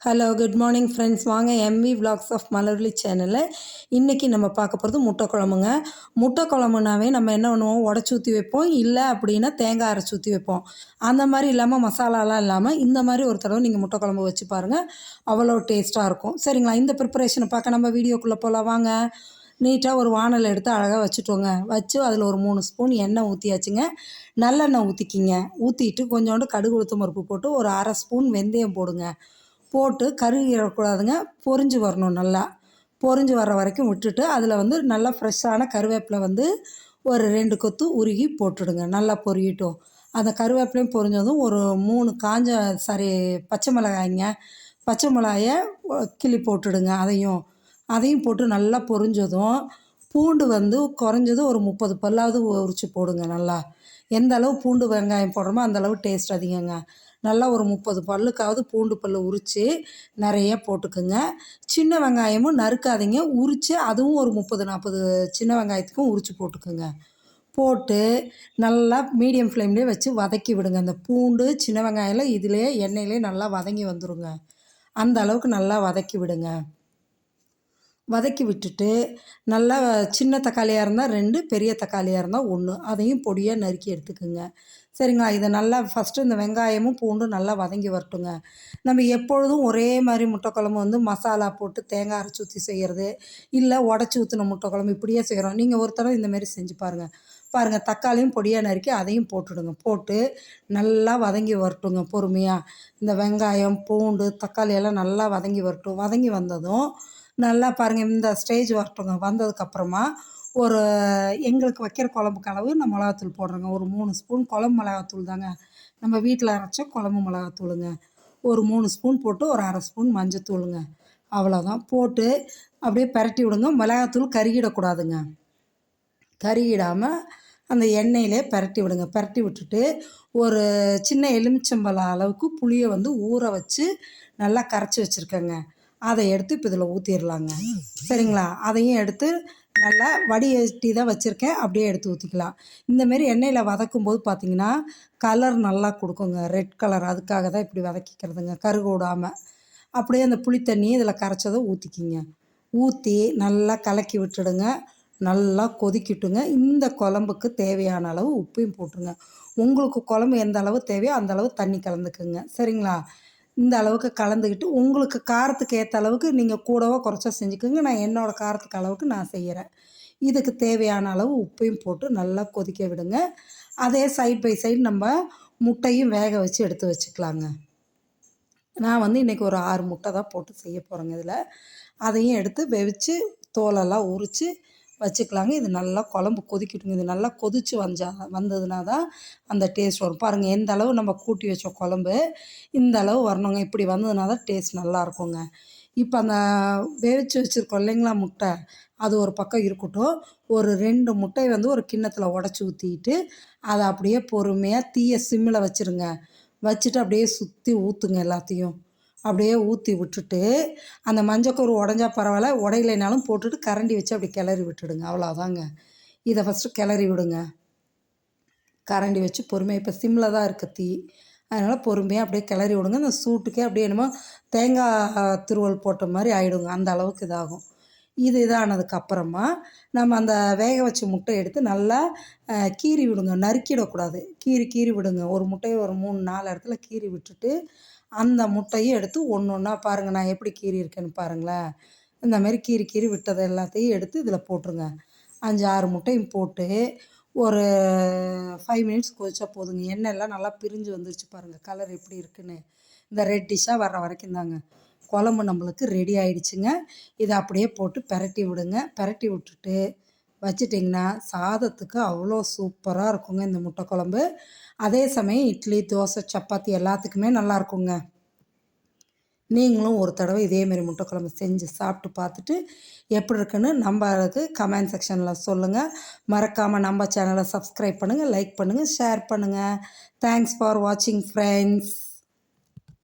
Hello good morning friends வாங்க MV vlogs of மலர்லி சேனலில் இன்றைக்கி நம்ம பார்க்க போகிறது முட்டை குழம்புங்க முட்டை குழம்புனாவே நம்ம என்ன பண்ணுவோம்? உடச்சி ஊற்றி வைப்போம். இல்லை அப்படின்னா தேங்காய் அரைச்சி ஊற்றி வைப்போம். அந்த மாதிரி இல்லாமல் மசாலாலாம் இல்லாமல் இந்த மாதிரி ஒரு தடவை நீங்கள் முட்டை குழம்பு வச்சு பாருங்கள் அவ்வளோ டேஸ்ட்டாக இருக்கும். சரிங்களா? இந்த ப்ரிப்பரேஷனை பார்க்க நம்ம வீடியோக்குள்ளே போகலாம் வாங்க. நீட்டாக ஒரு வானல் எடுத்து அழகாக வச்சுட்டோங்க. வச்சு அதில் ஒரு மூணு ஸ்பூன் எண்ணெய் ஊற்றியாச்சுங்க நல்லெண்ணெய் ஊற்றிக்கிங்க ஊற்றிட்டு கொஞ்சோண்டு கடுகு உளுத்தம் பருப்பு போட்டு ஒரு அரை ஸ்பூன் வெந்தயம் போடுங்க. போட்டு கருகிடக்கூடாதுங்க. பொரிஞ்சு வரணும் நல்லா. பொரிஞ்சு வர வரைக்கும் விட்டுட்டு அதில் வந்து நல்லா ஃப்ரெஷ்ஷான கருவேப்பிலை வந்து ஒரு ரெண்டு கொத்து உருகி போட்டுடுங்க. நல்லா பொரியட்டும் அந்த கருவேப்பிலையும் பொரிஞ்சதும் ஒரு மூணு காஞ்ச சாரி பச்சை மிளகாய்ங்க. பச்சை மிளகாயை கிளி போட்டுடுங்க அதையும். அதையும் போட்டு நல்லா பொரிஞ்சதும் பூண்டு வந்து குறைஞ்சது ஒரு முப்பது பல்லாவது உரித்து போடுங்க நல்லா. எந்த அளவு பூண்டு வெங்காயம் போடுறோமோ அந்த அளவு டேஸ்ட் அதிகங்க. நல்லா ஒரு முப்பது பல்லுக்காவது பூண்டு பல் உரித்து நிறைய போட்டுக்குங்க. சின்ன வெங்காயமும் நறுக்காதீங்க. உரித்து அதுவும் ஒரு முப்பது நாற்பது சின்ன வெங்காயத்துக்கும் உரித்து போட்டுக்குங்க. போட்டு நல்லா மீடியம் ஃப்ளேம்லேயே வச்சு வதக்கி விடுங்க. அந்த பூண்டு சின்ன வெங்காயம்லாம் இதிலே எண்ணெயிலே நல்லா வதங்கி வந்துருங்க. அந்த அளவுக்கு நல்லா வதக்கி விடுங்க. வதக்கி விட்டுட்டு நல்லா சின்ன தக்காளியாக இருந்தால் ரெண்டு பெரிய தக்காளியாக இருந்தால் ஒன்று அதையும் பொடியாக நறுக்கி எடுத்துக்கோங்க. சரிங்களா? இதை நல்லா ஃபஸ்ட்டு இந்த வெங்காயமும் பூண்டும் நல்லா வதங்கி வரட்டுங்க. நம்ம எப்பொழுதும் ஒரே மாதிரி முட்டைக்குழம்பு வந்து மசாலா போட்டு தேங்காய் அரைச்சி ஊற்றி செய்கிறது இல்லை உடச்சி ஊற்றின முட்டைக்குழம்பு இப்படியே செய்கிறோம் நீங்கள் ஒரு தடவை இந்தமாரி செஞ்சு பாருங்கள் பாருங்கள் தக்காளியும் பொடியாக நறுக்கி அதையும் போட்டுடுங்க. போட்டு நல்லா வதங்கி வரட்டுங்க பொறுமையாக இந்த வெங்காயம் பூண்டு தக்காளி எல்லாம் நல்லா வதங்கி வரட்டும். வதங்கி வந்ததும் நல்லா பாருங்கள் இந்த ஸ்டேஜ் வரட்டுங்க. வந்ததுக்கப்புறமா ஒரு எங்களுக்கு வைக்கிற குழம்புக்கு அளவு நான் மிளகாத்தூள் போடுறேங்க. ஒரு மூணு ஸ்பூன் குழம்பு மிளகாத்தூள் தாங்க. நம்ம வீட்டில் அரைச்ச குழம்பு மிளகாத்தூளுங்க. ஒரு மூணு ஸ்பூன் போட்டு ஒரு அரை ஸ்பூன் மஞ்சத்தூளுங்க. அவ்வளோதான். போட்டு அப்படியே பரட்டி விடுங்க. மிளகாத்தூள் கருகிடக்கூடாதுங்க. கருகிடாமல் அந்த எண்ணெயிலே பரட்டி விடுங்க. பரட்டி விட்டுட்டு ஒரு சின்ன எலுமிச்சம்பழம் அளவுக்கு புளியை வந்து ஊற வச்சு நல்லா கரைச்சி வச்சுருக்கேங்க. அதை எடுத்து இப்போ இதில் ஊற்றிடலாங்க சரிங்களா? அதையும் எடுத்து நல்லா வடிகட்டி தான் வச்சுருக்கேன். அப்படியே எடுத்து ஊற்றிக்கலாம் இந்தமாரி எண்ணெயில் வதக்கும் போது பார்த்திங்கன்னா கலர் நல்லா கொடுக்குங்க. ரெட் கலர் அதுக்காக தான் இப்படி வதக்கிக்கிறதுங்க. கருகு விடாமல் அப்படியே அந்த புளி தண்ணியை இதில் கரைச்சதை ஊற்றிக்கிங்க ஊற்றி நல்லா கலக்கி விட்டுடுங்க. நல்லா கொதிக்கிட்டுங்க. இந்த குழம்புக்கு தேவையான அளவு உப்பையும் போட்டுருங்க. உங்களுக்கு குழம்பு எந்த அளவு தேவையோ அந்த அளவு தண்ணி கலந்துக்குங்க. சரிங்களா? இந்த அளவுக்கு கலந்துக்கிட்டு உங்களுக்கு காரத்துக்கு ஏற்ற அளவுக்கு நீங்கள் கூடவோ குறைச்சோ செஞ்சுக்கோங்க. நான் என்னோடய காரத்துக்கு அளவுக்கு நான் செய்கிறேன் இதுக்கு தேவையான அளவு உப்பையும் போட்டு நல்லா கொதிக்க விடுங்க. அதே சைட் பை சைடு நம்ம முட்டையும் வேக வச்சு எடுத்து வச்சுக்கலாங்க. நான் வந்து இன்றைக்கி ஒரு ஆறு முட்டை தான் போட்டு செய்ய போகிறேங்க இதில். அதையும் எடுத்து வெவிச்சு தோலெல்லாம் உரித்து வச்சுக்கலாங்க. இது நல்லா குழம்பு கொதிக்கட்டுங்க. இது நல்லா கொதித்து வந்தா வந்ததுனா தான் அந்த டேஸ்ட் வரும். பாருங்கள் எந்த அளவு நம்ம கூட்டி வச்ச குழம்பு இந்த அளவு வரணுங்க. இப்படி வந்ததுனா தான் டேஸ்ட் நல்லா இருக்குங்க. இப்போ அந்த வேவிச்சு வச்சுருக்கோம் இல்லைங்களா முட்டை. அது ஒரு பக்கம் இருக்கட்டும். ஒரு ரெண்டு முட்டை வந்து ஒரு கிண்ணத்தில் உடச்சி ஊற்றிட்டு அதை அப்படியே பொறுமையாக தீய சிம்மில் வச்சுருங்க. வச்சுட்டு அப்படியே சுற்றி ஊற்றுங்க எல்லாத்தையும். அப்படியே ஊற்றி விட்டுட்டு அந்த மஞ்சக்கூறு உடஞ்சா பரவாயில்ல உடையிலைனாலும் போட்டுட்டு கரண்டி வச்சு அப்படி கிளறி விட்டுடுங்க. அவ்வளோதாங்க இதை ஃபஸ்ட்டு கிளறி விடுங்க. கரண்டி வச்சு பொறுமையாக இப்போ சிம்மில் தான் இருக்குது தீ. அதனால் பொறுமையாக அப்படியே கிளறி விடுங்க. அந்த சூட்டுக்கே அப்படியே என்னமோ தேங்காய் திருவல் போட்ட மாதிரி ஆகிடுங்க அந்த அளவுக்கு இதாகும். இது இதானதுக்கு அப்புறமா நம்ம அந்த வேக வச்ச முட்டை எடுத்து நல்லா கீறி விடுங்க. நறுக்கிடக்கூடாது. கீறி கீறி விடுங்க. ஒரு முட்டையை ஒரு மூணு நாலு இடத்துல கீறி விட்டுட்டு அந்த முட்டையும் எடுத்து ஒன்று ஒன்றா பாருங்கள் நான் எப்படி கீறி இருக்கேன்னு பாருங்களேன். இந்த மாதிரி கீறி கீறி விட்டதை எல்லாத்தையும் எடுத்து இதில் போட்டுருங்க. அஞ்சு ஆறு முட்டையும் போட்டு ஒரு ஃபைவ் மினிட்ஸ் கொதிச்சா போதுங்க. எண்ணெயெல்லாம் நல்லா பிரிஞ்சு வந்துருச்சு பாருங்கள் கலர் எப்படி இருக்குன்னு. இந்த ரெட்டிஷாக வர்ற வரைக்கும் தாங்க. குழம்பு நம்மளுக்கு ரெடி ஆயிடுச்சுங்க. இதை அப்படியே போட்டு பெரட்டி விடுங்க. பெரட்டி விட்டுட்டு வச்சிட்டிங்கன்னா சாதத்துக்கு அவ்வளோ சூப்பராக இருக்குங்க இந்த முட்டை குழம்பு. அதே சமயம் இட்லி தோசை சப்பாத்தி எல்லாத்துக்குமே நல்லா இருக்குங்க. நீங்களும் ஒரு தடவை இதேமாரி முட்டைக்குழம்பு செஞ்சு சாப்பிட்டு பார்த்துட்டு எப்படி இருக்குன்னு நம்மளுக்கு கமெண்ட் செக்ஷனில் சொல்லுங்கள் மறக்காமல் நம்ம சேனலை சப்ஸ்கிரைப் பண்ணுங்கள் லைக் பண்ணுங்கள் ஷேர் பண்ணுங்கள் தேங்க்ஸ் ஃபார் வாட்சிங் ஃப்ரெண்ட்ஸ்